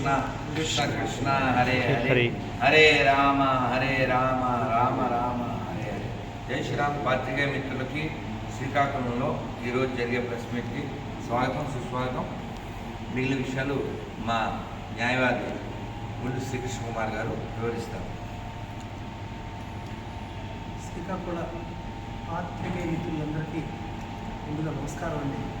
కృష్ణ కృష్ణ కృష్ణ హరే హరే హరే. రామ హరే రామ రామ రామ హరే హరే. జై శ్రీరామ్ పాత్రికేయ మిత్రులకి శ్రీకాకుళంలో ఈరోజు జరిగే ప్రెస్ మీట్కి స్వాగతం సుస్వాగతం. మిగిలిన విషయాలు మా న్యాయవాది గుండు శ్రీకృష్ణ కుమార్ గారు వివరిస్తారు. శ్రీకాకుళ పాత్రికేయ మిత్రులందరికీ ముందుగా నమస్కారం అండి.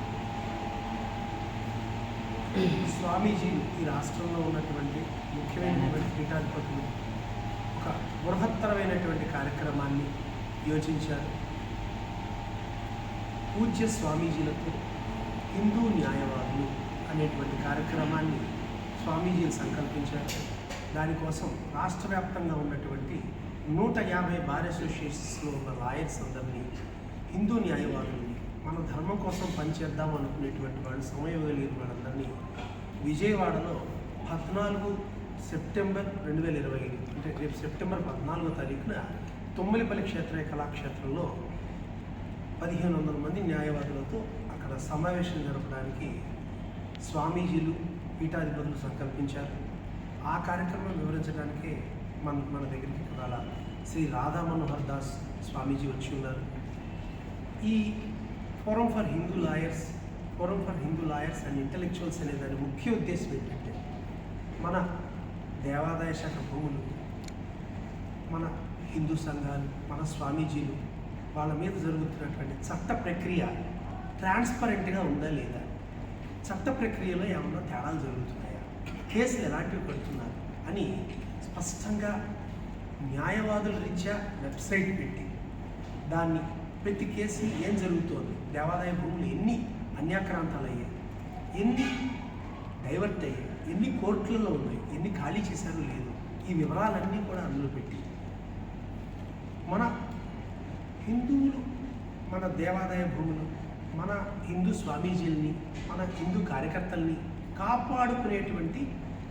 స్వామీజీలు ఈ రాష్ట్రంలో ఉన్నటువంటి ముఖ్యమైనటువంటి పీఠాధిపతులు ఒక బృహత్తరమైనటువంటి కార్యక్రమాన్ని యోచించారు. పూజ్య స్వామీజీలతో హిందూ న్యాయవాదులు అనేటువంటి కార్యక్రమాన్ని స్వామీజీలు సంకల్పించారు. దానికోసం రాష్ట్ర వ్యాప్తంగా ఉన్నటువంటి నూట యాభై బార్ అసోసియేషన్స్లో ఉన్న లాయర్స్ అందరినీ హిందూ న్యాయవాదుల్ని మన ధర్మం కోసం పనిచేద్దాం అనుకునేటువంటి వాళ్ళు సమయం ఇవ్వగలిగిన వాళ్ళందరినీ విజయవాడలో పద్నాలుగు సెప్టెంబర్ రెండు వేల ఇరవై ఐదు అంటే రేపు సెప్టెంబర్ పద్నాలుగో తారీఖున తొమ్మిదిపల్లి క్షేత్ర కళాక్షేత్రంలో పదిహేను వందల మంది న్యాయవాదులతో అక్కడ సమావేశం జరపడానికి స్వామీజీలు పీఠాధిపతులు సంకల్పించారు. ఆ కార్యక్రమం వివరించడానికే మన మన దగ్గరికి ఇవాళ శ్రీ రాధా మనోహర్ దాస్ స్వామీజీ వచ్చి ఉన్నారు. ఈ forum for Hindu lawyers forum for Hindu lawyers and intellectuals అనే దాని ముఖ్య ఉద్దేశం ఏంటంటే మన దేవాదాయ శాఖ భూములు మన హిందూ సంఘాలు మన స్వామీజీలు వాళ్ళ మీద జరుగుతున్నటువంటి చట్ట ప్రక్రియ ట్రాన్స్పరెంట్గా ఉందా లేదా? చట్ట ప్రక్రియలో ఏమన్నా తేడాలు జరుగుతున్నాయా? కేసులు ఎలాంటివి పెడుతున్నారు అని స్పష్టంగా న్యాయవాదుల రీత్యా వెబ్సైట్ పెట్టి దాన్ని ప్రతి కేసు ఏం జరుగుతోంది? దేవాదాయ భూములు ఎన్ని అన్యాక్రాంతాలు అయ్యాయి? ఎన్ని డైవర్ట్ అయ్యాయి? ఎన్ని కోర్టులలో ఉన్నాయి? ఎన్ని ఖాళీ చేశారో లేదు. ఈ వివరాలన్నీ కూడా అందులో పెట్టి మన హిందువులు మన దేవాదాయ భూములు మన హిందూ స్వామీజీల్ని మన హిందూ కార్యకర్తల్ని కాపాడుకునేటువంటి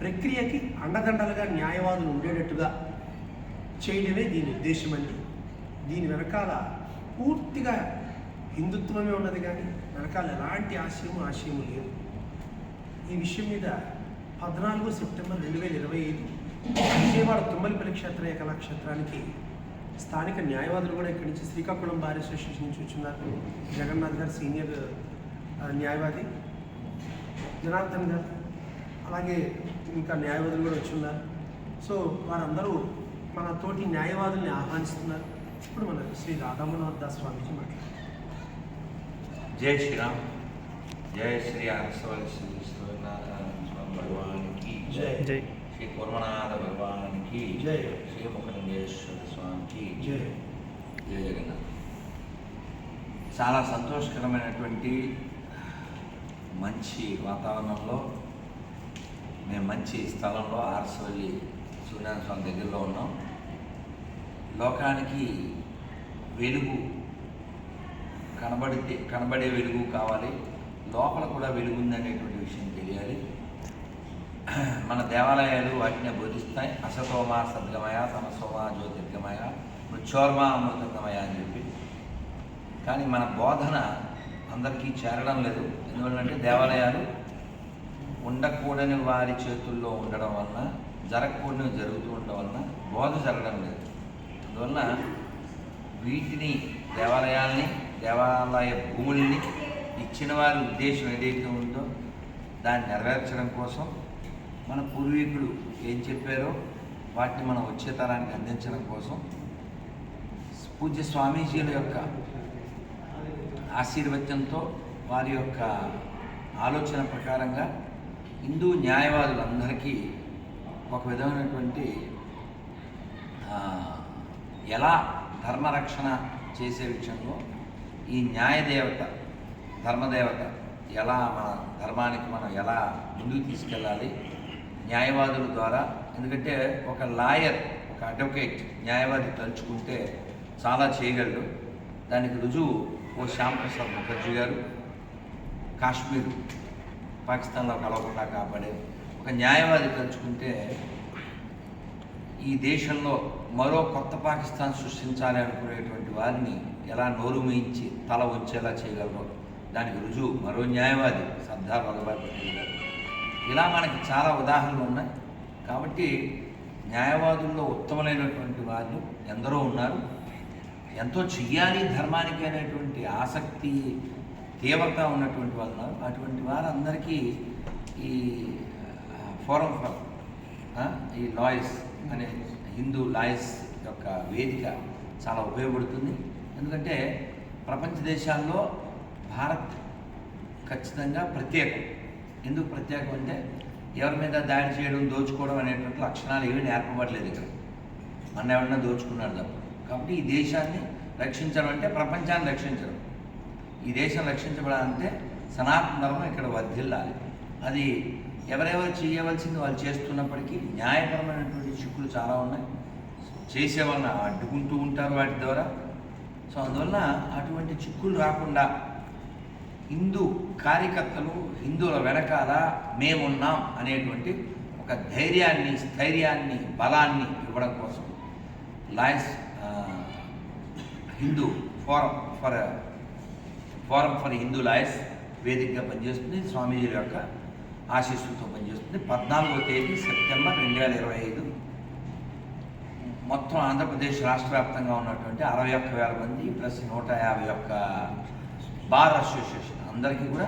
ప్రక్రియకి అండదండలుగా న్యాయవాదులు ఉండేటట్టుగా చేయడమే దీని ఉద్దేశం అండి దీని వెనకాల పూర్తిగా హిందుత్వమే ఉన్నది కానీ వెనకాల ఎలాంటి ఆశయము ఆశయము లేదు. ఈ విషయం మీద పద్నాలుగు సెప్టెంబర్ రెండు వేల ఇరవై ఐదు విజయవాడ తుమ్మలపల్లి క్షేత్ర కళాక్షేత్రానికి స్థానిక న్యాయవాదులు కూడా ఇక్కడి నుంచి శ్రీకాకుళం బార్ అసోసియేషన్ నుంచి వచ్చిన్నారు జగన్నాథ్ గారు సీనియర్ న్యాయవాది. జనార్దన్ గారు అలాగే ఇంకా న్యాయవాదులు కూడా వచ్చి ఉన్నారు సో వారందరూ మన తోటి న్యాయవాదుల్ని ఆహ్వానిస్తున్నారు. ఇప్పుడు మన శ్రీ రాధామనోహర్ దాస్ స్వామీజీ మాట్లాడారు జై శ్రీరామ్. జై శ్రీ అరసవల్ శ్రీ సూర్యనారాయణ స్వామి భగవానికి జై. జై. శ్రీ కుర్మనాథ భగవానికి జై. శ్రీ ముఖలింగేశ్వర స్వామికి. జై. జయ జగన్నాథ్. చాలా సంతోషకరమైనటువంటి మంచి వాతావరణంలో మేము మంచి స్థలంలో ఆర్సవల్లి సూర్యనారాయణ స్వామి దగ్గరలో ఉన్నాం. లోకానికి వెలుగు కనబడితే కనబడే వెలుగు కావాలి. లోపల కూడా వెలుగు ఉందనేటువంటి విషయం తెలియాలి. మన దేవాలయాలు వాటిని బోధిస్తాయి. అసతోమ సద్గమయ తమసోమ జ్యోతిర్గమయ మృత్యోర్మ అమృతమయ అని చెప్పి. కానీ మన బోధన అందరికీ చేరడం లేదు. ఎందువల్లంటే దేవాలయాలు ఉండకూడని వారి చేతుల్లో ఉండడం వలన జరగకూడని జరుగుతూ ఉండడం వలన బోధ జరగడం లేదు. అందువలన వీటిని దేవాలయాల్ని దేవాలయ భూముల్ని ఇచ్చిన వారి ఉద్దేశం ఏదైతే ఉందో దాన్ని నెరవేర్చడం కోసం మన పూర్వీకులు ఏం చెప్పారో వాటిని మనం వచ్చే తరానికి అందించడం కోసం పూజ్య స్వామీజీల యొక్క ఆశీర్వచనంతో వారి యొక్క ఆలోచన ప్రకారంగా హిందూ న్యాయవాదులందరికీ ఒక విధమైనటువంటి ఎలా ధర్మరక్షణ చేసే విషయంలో ఈ న్యాయదేవత ధర్మదేవత ఎలా మన ధర్మానికి మనం ఎలా ముందుకు తీసుకెళ్ళాలి న్యాయవాదుల ద్వారా ఎందుకంటే ఒక లాయర్ ఒక అడ్వకేట్ న్యాయవాది తలుచుకుంటే చాలా చేయగలడు. దానికి రుజువు ఓ శ్యాంప్రసాద్ ముఖర్జీ గారు కాశ్మీర్ పాకిస్తాన్లో కలవకుండా కాపాడే ఒక న్యాయవాది తలుచుకుంటే ఈ దేశంలో మరో కొత్త పాకిస్తాన్ సృష్టించాలి అనుకునేటువంటి వారిని ఎలా నోరు మూయించి తల వచ్చేలా చేయగలరో దానికి రుజువు మరో న్యాయవాది సర్దార్ వల్లభాయ్ పటేల్ గారు. ఇలా మనకి చాలా ఉదాహరణలు ఉన్నాయి. కాబట్టి న్యాయవాదుల్లో ఉత్తమమైనటువంటి వాళ్ళు ఎందరో ఉన్నారు. ఎంతో చెయ్యాలి ధర్మానికి అనేటువంటి ఆసక్తి తీవ్రత ఉన్నటువంటి వాళ్ళు ఉన్నారు. అటువంటి వారందరికీ ఈ ఫోరం ఫర్ ఈ లాయర్స్ అనే హిందూ లాయర్స్ యొక్క వేదిక చాలా ఉపయోగపడుతుంది. ఎందుకంటే ప్రపంచ దేశాల్లో భారత్ ఖచ్చితంగా ప్రత్యేకం. ఎందుకు ప్రత్యేకం అంటే ఎవరి మీద దాడి చేయడం దోచుకోవడం అనేటువంటి లక్షణాలు ఏమీ నేర్పబడలేదు ఇక్కడ. మన ఎవరైనా దోచుకున్నాడు తప్ప. కాబట్టి ఈ దేశాన్ని రక్షించడం అంటే ప్రపంచాన్ని రక్షించడం. ఈ దేశం రక్షించబడాలంటే సనాతన ధర్మం ఇక్కడ వర్ధిల్లాలి. అది ఎవరెవరు చేయవలసింది వాళ్ళు చేస్తున్నప్పటికీ న్యాయపరమైనటువంటి చిక్కులు చాలా ఉన్నాయి. చేసే వాళ్ళని అడ్డుకుంటూ ఉంటారు వాటి ద్వారా. సో అందువల్ల అటువంటి చిక్కులు రాకుండా హిందూ కార్యకర్తలు హిందువుల వెనకాల మేమున్నాం అనేటువంటి ఒక ధైర్యాన్ని స్థైర్యాన్ని బలాన్ని ఇవ్వడం కోసం lawyers Hindu forum for forum for Hindu lawyers వేదికగా పనిచేస్తుంది స్వామీజీల యొక్క ఆశీస్సులతో పనిచేస్తుంది. పద్నాలుగో తేదీ సెప్టెంబర్ రెండు వేల ఇరవై ఐదు. మొత్తం ఆంధ్రప్రదేశ్ రాష్ట్ర వ్యాప్తంగా ఉన్నటువంటి అరవై ఒక్క వేల మంది ప్లస్ నూట యాభై ఒక్క బార్ అసోసియేషన్. అందరికీ కూడా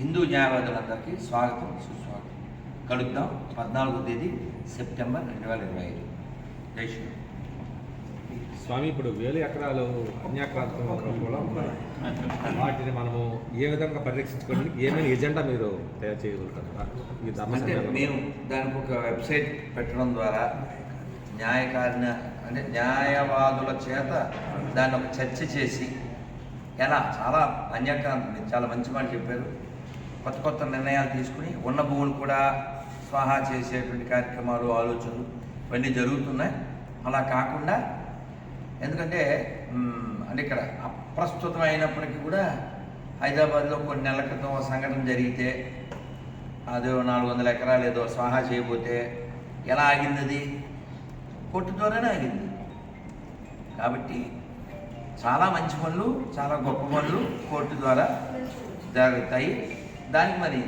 హిందూ న్యాయవాదులందరికీ స్వాగతం సుస్వాగతం. కలుద్దాం పద్నాలుగో తేదీ సెప్టెంబర్ రెండు వేల ఇరవై ఐదు. జై స్వామి ఇప్పుడు వేలు ఎకరాలు అన్యాక్రాంతం కూడా ఉన్నాయి వాటిని మనము ఏ విధంగా పరిరక్షించుకోవడానికి ఏమైనా ఎజెండా మీరు తయారు చేయగలుగుతారు? ఈ ధర్మ? మేము దానికి ఒక వెబ్సైట్ పెట్టడం ద్వారా న్యాయకారిన అంటే న్యాయవాదుల చేత దాన్ని ఒక చర్చ చేసి ఎలా? చాలా అన్యాక్రాంతం. చాలా మంచి మాట చెప్పారు. కొత్త కొత్త నిర్ణయాలు తీసుకుని ఉన్న భూములు కూడా స్వాహా చేసేటువంటి కార్యక్రమాలు ఆలోచనలు ఇవన్నీ జరుగుతున్నాయి. అలా కాకుండా ఎందుకంటే అంటే ఇక్కడ అప్రస్తుతం అయినప్పటికీ కూడా హైదరాబాద్లో కొన్ని నెలల క్రితం సంఘటన జరిగితే అదో నాలుగు వందల ఎకరాలు ఏదో స్వాహా చేయబోతే ఎలా ఆగింది అది? కోర్టు ద్వారానే ఆగింది. కాబట్టి చాలా మంచి పనులు చాలా గొప్ప పనులు కోర్టు ద్వారా జరుగుతాయి. దానికి మరి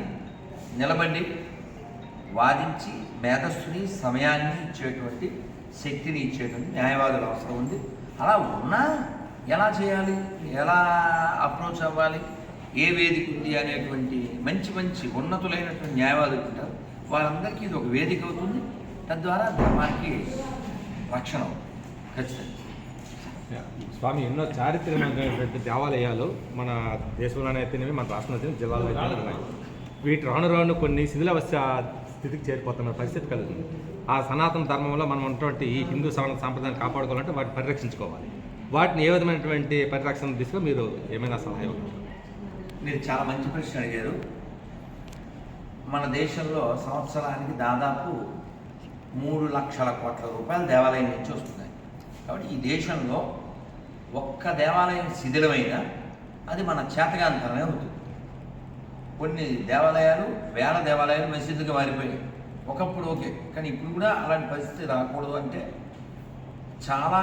నిలబడి వాదించి మేధస్సుని సమయాన్ని ఇచ్చేటువంటి శక్తిని ఇచ్చేటువంటి న్యాయవాదులు అవసరం ఉంది. అలా ఉన్నా ఎలా చేయాలి? ఎలా అప్రోచ్ అవ్వాలి? ఏ వేదిక ఉంది అనేటువంటి మంచి మంచి ఉన్నతులైనటువంటి న్యాయవాదులు ఉంటారు. వారందరికీ ఇది ఒక వేదిక అవుతుంది. తద్వారా ధర్మానికి రక్షణ అవుతుంది. ఖచ్చితంగా. స్వామి ఎన్నో చారిత్రకమైనటువంటి దేవాలయాలు మన దేశంలోనే అయితేనేవి మన రాష్ట్రంలో అయితే జిల్లాలో అయితే ఉన్నాయి. వీటి రాను రాను కొన్ని శిథిలావస్థ స్థితికి చేరిపోతున్న పరిస్థితి కలుగుతుంది ఆ సనాతన ధర్మంలో మనం ఉన్నటువంటి ఈ హిందూ సమ- సాంప్రదాయాన్ని కాపాడుకోవాలంటే వాటిని పరిరక్షించుకోవాలి. వాటిని ఏ విధమైనటువంటి పరిరక్షణ దిశగా మీరు ఏమైనా సలహా ఇవ్వగలరు? మీరు చాలా మంచి ప్రశ్న అడిగారు. మన దేశంలో సంవత్సరానికి దాదాపు మూడు లక్షల కోట్ల రూపాయలు దేవాలయం నుంచి వస్తున్నాయి. కాబట్టి ఈ దేశంలో ఒక్క దేవాలయం శిథిలమైన అది మన చేతగాంతరమే అవుతుంది. కొన్ని దేవాలయాలు వేల దేవాలయాలు మసీదుకి మారిపోయాయి ఒకప్పుడు ఓకే కానీ ఇప్పుడు కూడా అలాంటి పరిస్థితి రాకూడదు అంటే చాలా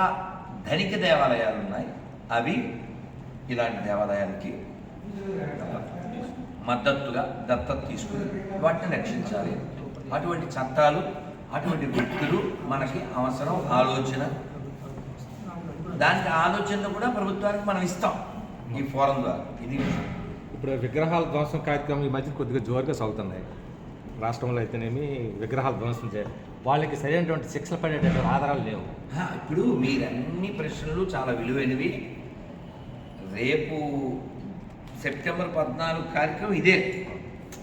ధనిక దేవాలయాలు ఉన్నాయి. అవి ఇలాంటి దేవాలయాలకి మద్దతుగా దత్తత తీసుకుని వాటిని రక్షించాలి. అటువంటి చట్టాలు అటువంటి వ్యక్తులు మనకి అవసరం ఆలోచన. దానికి ఆలోచనలు కూడా ప్రభుత్వానికి మనం ఇస్తాం ఈ ఫోరం ద్వారా. ఇది ఇప్పుడు విగ్రహాల ధ్వంసం కార్యక్రమం ఈ మధ్య కొద్దిగా జోరుగా సాగుతున్నాయి. రాష్ట్రంలో అయితేనేమి విగ్రహాలు ధ్వంసం చే వాళ్ళకి సరైనటువంటి శిక్షణ పడేటటువంటి ఆధారాలు లేవు. ఇప్పుడు మీరన్ని ప్రశ్నలు చాలా విలువైనవి. రేపు సెప్టెంబర్ పద్నాలుగు కార్యక్రమం ఇదే.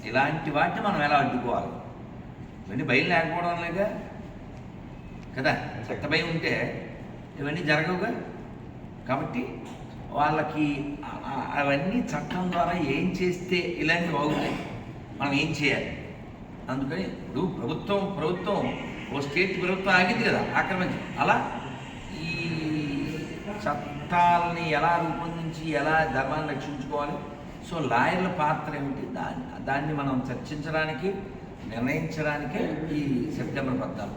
ఇలాంటి వాటిని మనం ఎలా అడ్డుకోవాలి? ఇవన్నీ భయం లేకపోవడం లేక? కదా? చట్ట భయం ఉంటే ఇవన్నీ జరగవుగా? కాబట్టి వాళ్ళకి అవన్నీ చట్టం ద్వారా ఏం చేస్తే ఇలాంటివి అవుతాయి? మనం ఏం చేయాలి? అందుకని ఇప్పుడు ప్రభుత్వం ప్రభుత్వం ఓ స్టేట్ ప్రభుత్వం ఆగింది కదా ఆక్రమించి. అలా ఈ చట్టాలని ఎలా రూపొందించి ఎలా ధర్మాన్ని రక్షించుకోవాలి? సో లాయర్ల పాత్ర ఏమిటి? దాన్ని దాన్ని మనం చర్చించడానికి నిర్ణయించడానికే ఈ సెప్టెంబర్ పద్నాలుగు.